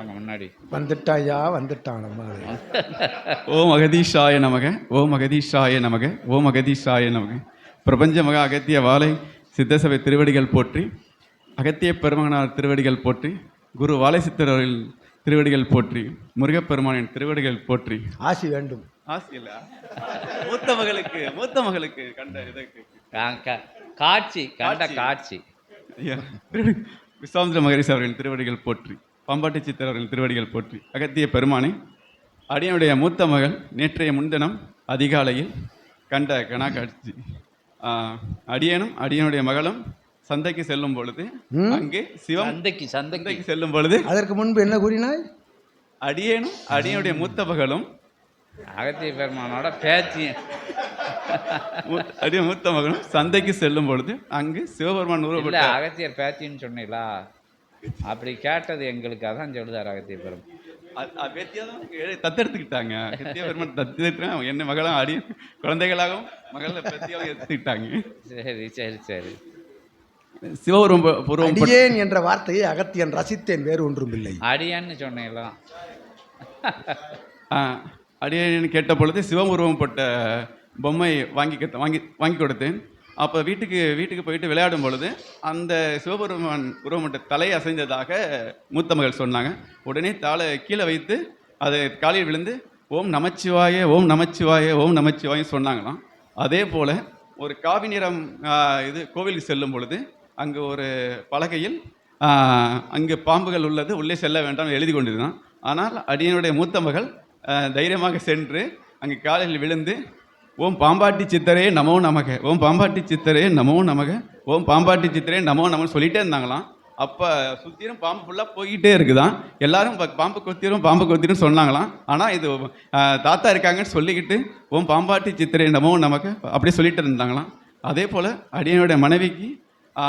வாங்க முன்னாடி. வந்துட்டாயா? வந்துட்டான் நம்ம ஓம் அகதீஷாய நமக ஓம் அகதீஷாய நமக ஓம் அகதீஷாய நமக. பிரபஞ்ச மகா அகத்திய வாழை சித்தசபை திருவடிகள் போற்றி அகத்திய பெருமகனார் திருவடிகள் போற்றி குரு வாழை சித்தர் அவர்கள் திருவடிகள் போற்றி முருகப்பெருமானின் திருவடிகள் போற்றி. ஆசி வேண்டும். ஆசி இல்ல. மூத்த மகளுக்கு மூத்த மகளுக்கு கண்ட இதற்கு காட்சி கண்ட காட்சி. விஸ்வாமித்திர மகரிஷி அவர்களின் திருவடிகள் போற்றி. பாம்பாட்டி சித்தர் அவர்களின் திருவடிகள் போற்றி அகத்திய பெருமானை அடியனுடைய மூத்த மகள் நேற்றைய முன்தினம் அதிகாலையில் கண்ட கணா காட்சி அடியனும் அடியனுடைய மகளும் சந்தைக்கு செல்லும் பொழுது அங்கே சிவம் சந்தைக்கு செல்லும் பொழுது அதற்கு முன்பு என்ன கூறினாய்? அடியேனும் அடியனுடைய மூத்த மகளும் அகத்திய பெருமானோட பேச்சு. அடிய மூத்த மகளும் சந்தைக்கு செல்லும் பொழுது அங்கு சிவபெருமான் இல்ல உருவப்பட்ட அகத்தியர் பேச்சின்னு சொன்னீங்களா? அப்படி கேட்டது எங்களுக்கு அதான் சொல்லுதார் அகத்திய பெரும் தத்தெடுத்துக்கிட்டாங்க. பெருமான் தத்தெடுத்துட்டாங்க என்ன மகளும் அடி குழந்தைகளாகவும் மகளை பெத்தியாவும் எடுத்துக்கிட்டாங்க. சரி சரி சரி. சிவபுரம் பூர்வம் அடியேன் என்ற வார்த்தையை அகத்தியன் ரசித்தேன் வேறு ஒன்றும் இல்லை அடியான்னு சொன்னீங்களா அடியேன்னு கேட்ட பொழுது சிவம் உருவப்பட்ட பொம்மை வாங்கி வாங்கி வாங்கி கொடுத்தேன். அப்போ வீட்டுக்கு வீட்டுக்கு போயிட்டு விளையாடும் பொழுது அந்த சிவபெருமான் உருவப்பட்ட தலை அசைந்ததாக மூத்த மகள் சொன்னாங்க. உடனே தாளை கீழே வைத்து அதை காலையில் விழுந்து ஓம் நமச்சிவாய ஓம் நமச்சிவாய ஓம் நமச்சிவாயும் சொன்னாங்களாம். அதே போல் ஒரு காவி நிறம் இது கோவிலுக்கு செல்லும் பொழுது அங்கே ஒரு பலகையில் அங்கே அங்கு பாம்புகள் உள்ளது உள்ளே செல்ல வேண்டாம் எழுதி கொண்டிருந்தான். ஆனால் அடியனுடைய மூத்த மகள் தைரியமாக சென்று அங்கே காலையில் விழுந்து ஓம் பாம்பாட்டி சித்தரே நமோ நமக. ஓம் பாம்பாட்டி சித்தரே நமோ நமக. ஓம் பாம்பாட்டி சித்தரே நமோ நமன்னு சொல்லிட்டே இருந்தாங்களாம். அப்போ சுற்றிலும் பாம்பு ஃபுல்லாக போய்கிட்டே இருக்குதான். எல்லாரும் ப- பாம்பு கொத்திரும் பாம்பு கொத்திரும் சொன்னாங்களாம். ஆனால் இது தாத்தா இருக்காங்கன்னு சொல்லிக்கிட்டு ஓம் பாம்பாட்டி சித்திரை நமோ நமக்கு அப்படியே சொல்லிட்டு இருந்தாங்களாம். அதே போல் அடியனுடைய மனைவிக்கு ஆ,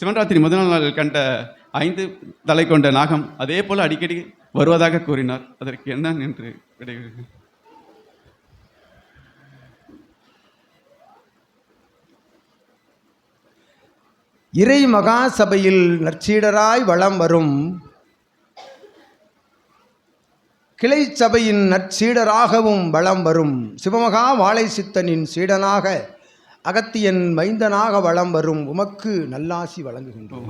சிவன்ராத்திரி முதல் நாள் கண்ட ஐந்து தலை கொண்ட நாகம் அதே போல் அடிக்கடி வருவதாக கூறினார். அதற்கு என்ன என்று விடை இறை மகா சபையில் நற்சீடராய் வலம் வரும். கிளை சபையின் நற்சீடராகவும் வலம் வரும். சிவமகா வாழை சித்தனின் சீடனாக அகத்தியன் மைந்தனாக வலம் வரும். உமக்கு நல்லாசி வழங்குகின்றோம்.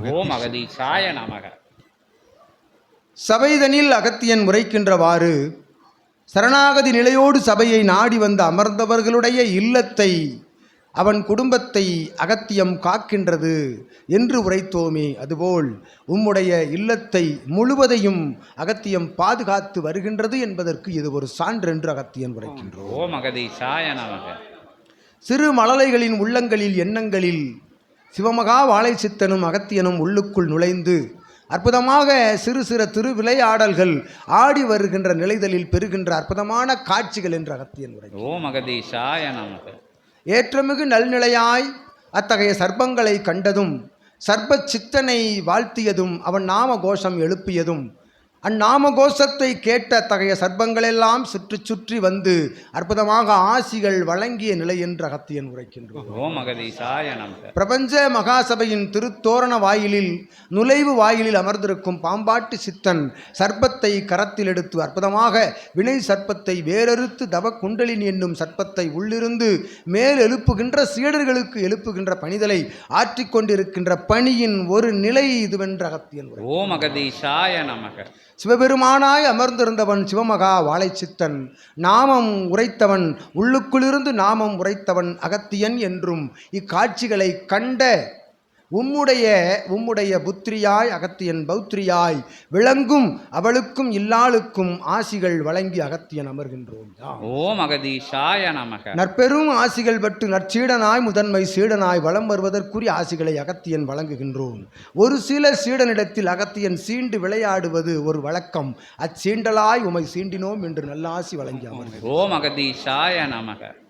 சபைதனில் அகத்தியன் உரைக்கின்றவாறு சரணாகதி நிலையோடு சபையை நாடி வந்த அமர்ந்தவர்களுடைய இல்லத்தை அவன் குடும்பத்தை அகத்தியம் காக்கின்றது என்று உரைத்தோமே அதுபோல் உம்முடைய இல்லத்தை முழுவதையும் அகத்தியம் பாதுகாத்து வருகின்றது என்பதற்கு இது ஒரு சான்றென்று அகத்தியன் உரைக்கின்றோம் சிறு மழலைகளின் உள்ளங்களில் எண்ணங்களில் சிவமகா வாழை சித்தனும் அகத்தியனும் உள்ளுக்குள் நுழைந்து அற்புதமாக சிறு சிறு திரு விளையாடல்கள் ஆடி வருகின்ற நிலைதலில் பெறுகின்ற அற்புதமான காட்சிகள் என்று அகத்தியன் உரை ஓம் அகதீஷாய நமக. ஏற்றமிகு நல்நிலையாய் அத்தகைய சர்ப்பங்களை கண்டதும் சர்ப்ப சித்தனை வாழ்த்தியதும் அவன் நாம கோஷம் எழுப்பியதும் அந்நாம கோஷத்தை கேட்ட அத்தகைய சர்ப்பங்களெல்லாம் சுற்றி சுற்றி வந்து அற்புதமாக ஆசிகள் வழங்கிய நிலை என்று அகத்தியன் உரைக்கின்றோம் பிரபஞ்ச மகாசபையின் திருத்தோரண வாயிலில் நுழைவு வாயிலில் அமர்ந்திருக்கும் பாம்பாட்டு சித்தன் சர்ப்பத்தை கரத்தில் எடுத்து அற்புதமாக வினை சர்ப்பத்தை வேறறுத்து தவ குண்டலின் என்னும் சர்ப்பத்தை உள்ளிருந்து மேல் எழுப்புகின்ற சீடர்களுக்கு எழுப்புகின்ற பணிதலை ஆற்றிக் கொண்டிருக்கின்ற பணியின் ஒரு நிலை இதுவென்ற அகத்தியன் உரை ஓம் அகதீஷாய நமக. சிவபெருமானாய் அமர்ந்திருந்தவன் சிவமகா வாழைச்சித்தன். நாமம் உரைத்தவன் உள்ளுக்குள்ளிருந்து நாமம் உரைத்தவன் அகத்தியன் என்றும் இக்காட்சிகளை கண்ட உம்முடைய உம்முடைய புத்திரியாய் அகத்தியன் பௌத்திரியாய் விளங்கும் அவளுக்கும் இல்லாளுக்கும் ஆசிகள் வழங்கி அகத்தியன் அமர்கின்றோம். ஓம் அகதீஷாய நமக. நற்பெரும் ஆசிகள் பட்டு நற்சீடனாய் முதன்மை சீடனாய் வலம் வருவதற்குரிய ஆசிகளை அகத்தியன் வழங்குகின்றோம். ஒரு சில சீடனிடத்தில் அகத்தியன் சீண்டு விளையாடுவது ஒரு வழக்கம். அச்சீண்டலாய் உமை சீண்டினோம் என்று நல்ல ஆசி வழங்கி அமர்கிறோம் ஓம் அகதீஷாய நமக.